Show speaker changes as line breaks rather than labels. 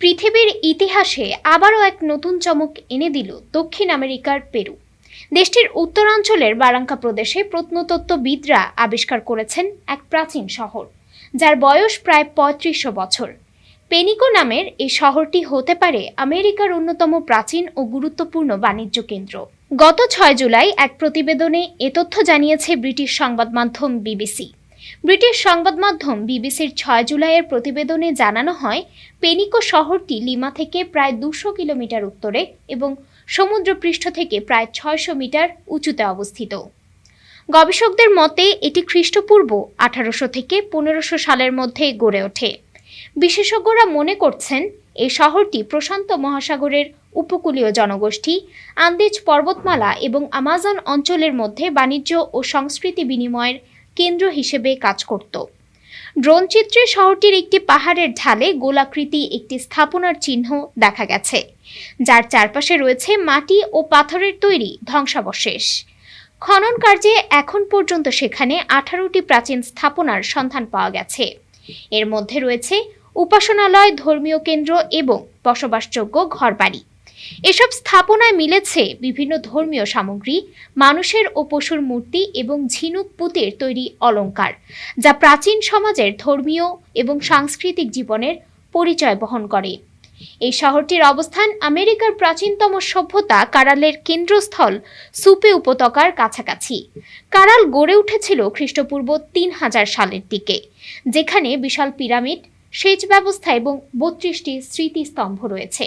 পৃথিবীর ইতিহাসে আবারও এক নতুন চমক এনে দিল দক্ষিণ আমেরিকার পেরু। দেশটির উত্তরাঞ্চলের বারাঙ্কা প্রদেশে প্রত্নতত্ত্ববিদরা আবিষ্কার করেছেন এক প্রাচীন শহর, যার বয়স প্রায় পঁয়ত্রিশশো বছর। পেনিকো নামের এই শহরটি হতে পারে আমেরিকার অন্যতম প্রাচীন ও গুরুত্বপূর্ণ বাণিজ্য কেন্দ্র। গত ছয় জুলাই এক প্রতিবেদনে এ তথ্য জানিয়েছে ব্রিটিশ সংবাদ মাধ্যম বিবিসি। ব্রিটিশ সংবাদ মাধ্যম বিবিসির ছয় জুলাইয়ের প্রতিবেদনে জানানো হয়, পেনিকো শহরটি লিমা থেকে প্রায় দুশো কিলোমিটার উত্তরে এবং সমুদ্রপৃষ্ঠ থেকে প্রায় ছয়শো মিটার উঁচুতে অবস্থিত। গবেষকদের মতে, এটি খ্রিস্টপূর্ব আঠারোশো থেকে পনেরোশো সালের মধ্যে গড়ে ওঠে। বিশেষজ্ঞরা মনে করছেন এই শহরটি প্রশান্ত মহাসাগরের উপকূলীয় জনগোষ্ঠী, আন্দেজ পর্বতমালা এবং আমাজন অঞ্চলের মধ্যে বাণিজ্য ও সংস্কৃতি বিনিময়ের কেন্দ্র হিসেবে কাজ করত। ড্রোন চিত্রে শহরটির একটি পাহাড়ের ঢালে গোলাকৃতি একটি স্থাপনার চিহ্ন দেখা গেছে, যার চারপাশে রয়েছে মাটি ও পাথরের তৈরি ধ্বংসাবশেষ। খনন কার্যে এখন পর্যন্ত সেখানে আঠারোটি প্রাচীন স্থাপনার সন্ধান পাওয়া গেছে। এর মধ্যে রয়েছে উপাসনালয়, ধর্মীয় কেন্দ্র এবং বসবাসযোগ্য ঘরবাড়ি। এসব স্থাপনায় মিলেছে বিভিন্ন ধর্মীয় সামগ্রী, মানুষের ও পশুর মূর্তি এবং ঝিনুক পুঁতির তৈরি অলংকার, যা প্রাচীন সমাজের ধর্মীয় এবং সাংস্কৃতিক জীবনের পরিচয় বহন করে। এই শহরটির অবস্থান আমেরিকার প্রাচীনতম সভ্যতা কারালের কেন্দ্রস্থল সুপে উপত্যকার কাছাকাছি। কারাল গড়ে উঠেছিল খ্রিস্টপূর্ব তিন হাজার সালের দিকে, যেখানে বিশাল পিরামিড, সেচ ব্যবস্থা এবং বত্রিশটি স্মৃতিস্তম্ভ রয়েছে।